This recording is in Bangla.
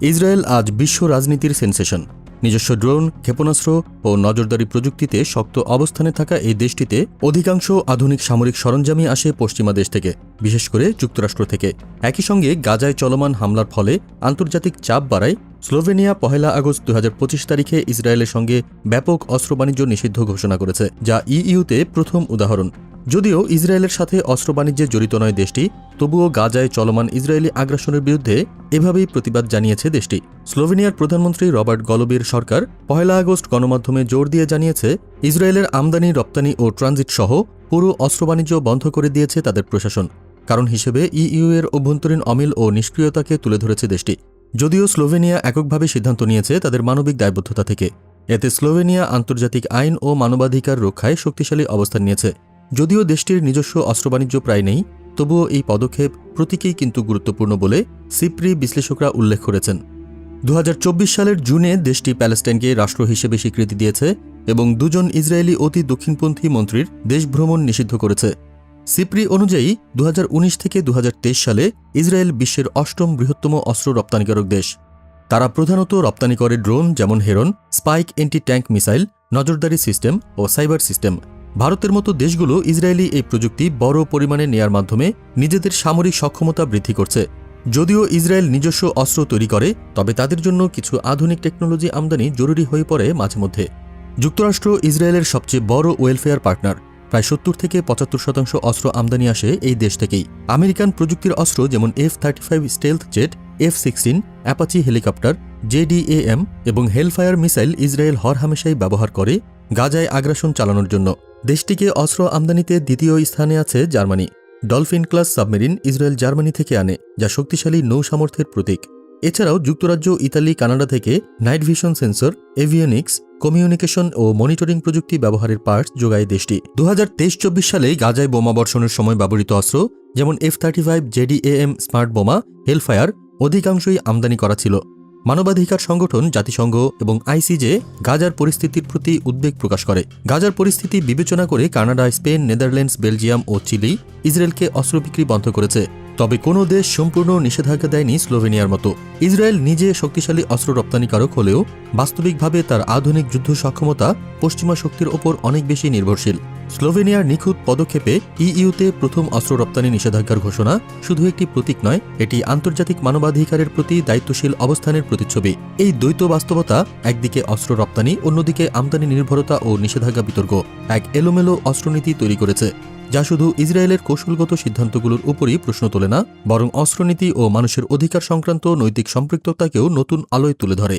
ইসরায়েল আজ বিশ্ব রাজনীতির সেন্সেশন। নিজস্ব ড্রোন, ক্ষেপণাস্ত্র ও নজরদারি প্রযুক্তিতে শক্ত অবস্থানে থাকা এই দেশটিতে অধিকাংশ আধুনিক সামরিক সরঞ্জামই আসে পশ্চিমা দেশ থেকে, বিশেষ করে যুক্তরাষ্ট্র থেকে। একই সঙ্গে গাজায় চলমান হামলার ফলে আন্তর্জাতিক চাপ বাড়ায় স্লোভেনিয়া পহেলা আগস্ট দু হাজার পঁচিশ তারিখে ইসরায়েলের সঙ্গে ব্যাপক অস্ত্র বাণিজ্য নিষিদ্ধ ঘোষণা করেছে, যা ইইউতে প্রথম উদাহরণ। যদিও ইসরায়েলের সাথে অস্ত্র বাণিজ্যে জড়িত নয় দেশটি, তবুও গাজায় চলমান ইসরায়েলি আগ্রাসনের বিরুদ্ধে এভাবেই প্রতিবাদ জানিয়েছে দেশটি। স্লোভেনিয়ার প্রধানমন্ত্রী রবার্ট গলবের সরকার পহেলা আগস্ট গণমাধ্যমে জোর দিয়ে জানিয়েছে, ইসরায়েলের আমদানি, রপ্তানি ও ট্রানজিট সহ পুরো অস্ত্র বাণিজ্য বন্ধ করে দিয়েছে তাদের প্রশাসন। কারণ হিসেবে ইইউ এর অভ্যন্তরীণ অমিল ও নিষ্ক্রিয়তাকে তুলে ধরেছে দেশটি। যদিও স্লোভেনিয়া এককভাবে সিদ্ধান্ত নিয়েছে তাদের মানবিক দায়বদ্ধতা থেকে। এতে স্লোভেনিয়া আন্তর্জাতিক আইন ও মানবাধিকার রক্ষায় শক্তিশালী অবস্থান নিয়েছে। যদিও দেশটির নিজস্ব অস্ত্র বাণিজ্য প্রায় নেই, তবুও এই পদক্ষেপ প্রতীকেই কিন্তু গুরুত্বপূর্ণ বলে সিপ্রি বিশ্লেষকরা উল্লেখ করেছেন। দু হাজার চব্বিশ সালের জুনে দেশটি প্যালেস্টাইনকে রাষ্ট্র হিসেবে স্বীকৃতি দিয়েছে এবং দুজন ইসরায়েলি অতি দক্ষিণপন্থী মন্ত্রীর দেশ ভ্রমণ নিষিদ্ধ করেছে। সিপ্রি অনুযায়ী দু হাজার উনিশ থেকে দু হাজার তেইশ সালে ইসরায়েল বিশ্বের অষ্টম বৃহত্তম অস্ত্র রপ্তানিকারক দেশ। তারা প্রধানত রপ্তানি করে ড্রোন যেমন Heron, Spike anti tank missile, নজরদারি সিস্টেম ও সাইবার সিস্টেম। ভারতের মতো দেশগুলো ইসরায়েলি এই প্রযুক্তি বড় পরিমাণে নেয়ার মাধ্যমে নিজেদের সামরিক সক্ষমতা বৃদ্ধি করছে। যদিও ইসরায়েল নিজস্ব অস্ত্র তৈরি করে, তবে তাদের জন্য কিছু আধুনিক টেকনোলজি আমদানি জরুরি হয়ে পড়ে মাঝে মধ্যে। যুক্তরাষ্ট্র ইসরায়েলের সবচেয়ে বড় ওয়েলফেয়ার পার্টনার। প্রায় সত্তর থেকে পঁচাত্তর শতাংশ অস্ত্র আমদানি আসে এই দেশ থেকেই। আমেরিকান প্রযুক্তির অস্ত্র যেমন F thirty five stealth jet F sixteen Apache helicopter JDAM এবং হেলফায়ার মিসাইল ইসরায়েল হরহামেশাই ব্যবহার করে, গাজায় আগ্রাসন চালানোর জন্য। দেশটিকে অস্ত্র আমদানিতে দ্বিতীয় স্থানে আছে Germany. Dolphin class submarine Israel Germany থেকে আনে, যা শক্তিশালী নৌ সামর্থ্যের প্রতীক। এছাড়াও যুক্তরাজ্য, ইতালি, কানাডা থেকে night vision sensor avionics communication ও মনিটরিং প্রযুক্তি ব্যবহারের পার্টস যোগায় দেশটি। দু হাজার তেইশ চব্বিশ সালে গাজায় বোমা বর্ষণের সময় ব্যবহৃত অস্ত্র, যেমন F thirty five JDAM smart বোমা, হেলফায়ার, অধিকাংশই আমদানি করা ছিল। মানবাধিকার সংগঠন, জাতিসংঘ এবং আইসিজে গাজার পরিস্থিতির প্রতি উদ্বেগ প্রকাশ করে। গাজার পরিস্থিতি বিবেচনা করে কানাডা, স্পেন, নেদারল্যান্ডস, বেলজিয়াম ও চিলি ইসরায়েলকে অস্ত্র বিক্রি বন্ধ করেছে। তবে কোনো দেশ সম্পূর্ণ নিষেধাজ্ঞা দেয়নি স্লোভেনিয়ার মতো। ইসরায়েল নিজে শক্তিশালী অস্ত্র রপ্তানিকারক হলেও বাস্তবিকভাবে তার আধুনিক যুদ্ধ সক্ষমতা পশ্চিমা শক্তির ওপর অনেক বেশি নির্ভরশীল। স্লোভেনিয়ার নিখুঁত পদক্ষেপে ইইউতে প্রথম অস্ত্র রপ্তানি নিষেধাজ্ঞার ঘোষণা শুধু একটি প্রতীক নয়, এটি আন্তর্জাতিক মানবাধিকারের প্রতি দায়িত্বশীল অবস্থানের প্রতিচ্ছবি। এই দ্বৈত বাস্তবতা একদিকে অস্ত্র রপ্তানি, অন্যদিকে আমদানি নির্ভরতা ও নিষেধাজ্ঞা বিতর্ক। এক এলোমেলো অস্ত্রনীতি তৈরি করেছে, যা শুধু ইসরায়েলের কৌশলগত সিদ্ধান্তগুলোর উপরই প্রশ্ন তোলে না, বরং অস্ত্রনীতি ও মানুষের অধিকার সংক্রান্ত নৈতিক সম্পৃক্ততাকেও নতুন আলোয় তুলে ধরে।